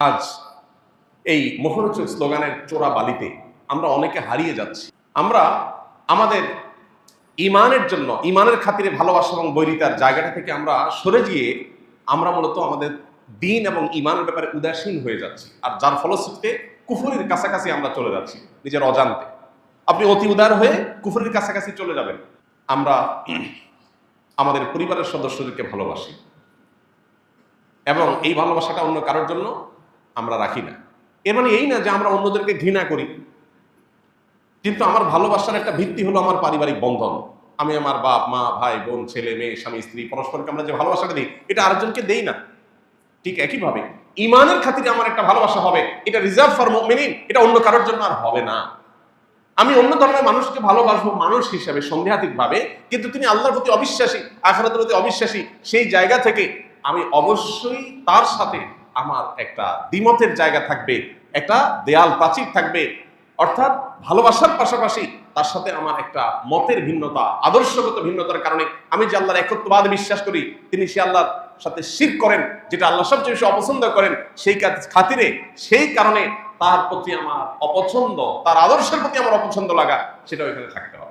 আজ এই মোহরচক স্লোগানের চোরা বালিতে আমরা অনেকে হারিয়ে যাচ্ছি। আমরা আমাদের ইমানের জন্য, ইমানের খাতিরে ভালোবাসা এবং বৈরিতার জায়গাটা থেকে আমরা সরে গিয়ে আমরা মূলত আমাদের দিন এবং ইমানের ব্যাপারে উদাসীন হয়ে যাচ্ছি। আর যার ফলশ্রুতিতে কুফুরির কাছাকাছি আমরা চলে যাচ্ছি, নিজের অজান্তে। আপনি অতি উদার হয়ে কুফুরির কাছাকাছি চলে যাবেন। আমরা আমাদের পরিবারের সদস্যদেরকে ভালোবাসি। এবং এই ভালোবাসাটা অন্য কারোর জন্য আমরা রাখি না। এর মানে এই না যে আমরা অন্যদেরকে ঘৃণা করি। কিন্তু আমার ভালোবাসার একটা ভিত্তি হলো আমার পারিবারিক বন্ধন। আমি আমার বাপ, মা, ভাই, বোন, ছেলে, মেয়ে, স্বামী, স্ত্রী, পরস্পরকে আমরা যে ভালোবাসাটা দিই, এটা আরেকজনকে দেই না। ঠিক একইভাবে ইমানের খাতিরে আমার একটা ভালোবাসা হবে, এটা রিজার্ভ ফর মুমিনিন, এটা অন্য কারোর জন্য আর হবে না। আমি অন্য ধরনের মানুষকে ভালোবাসবো মানুষ হিসেবে সন্দেহাতীত ভাবে কিন্তু তিনি আল্লাহর প্রতি অবিশ্বাসী, আখরাতের প্রতি অবিশ্বাসী, সেই জায়গা থেকে আমি অবশ্যই তার সাথে আমার একটা দ্বিমতের জায়গা থাকবে, একটা দেয়াল প্রাচীর থাকবে, অর্থাৎ ভালোবাসার পাশাপাশি তার সাথে আমার একটা মতের ভিন্নতা, আদর্শগত ভিন্নতার কারণে আমি যে আল্লাহর একত্ববাদ বিশ্বাস করি, তিনি সে আল্লাহর সাথে শির করেন, যেটা আল্লাহ সবচেয়ে বেশি অপছন্দ করেন, সেই খাতিরে সেই কারণে তার প্রতি আমার অপছন্দ, তার আদর্শের প্রতি আমার অপছন্দ লাগা সেটা ওইখানে থাকতে হবে।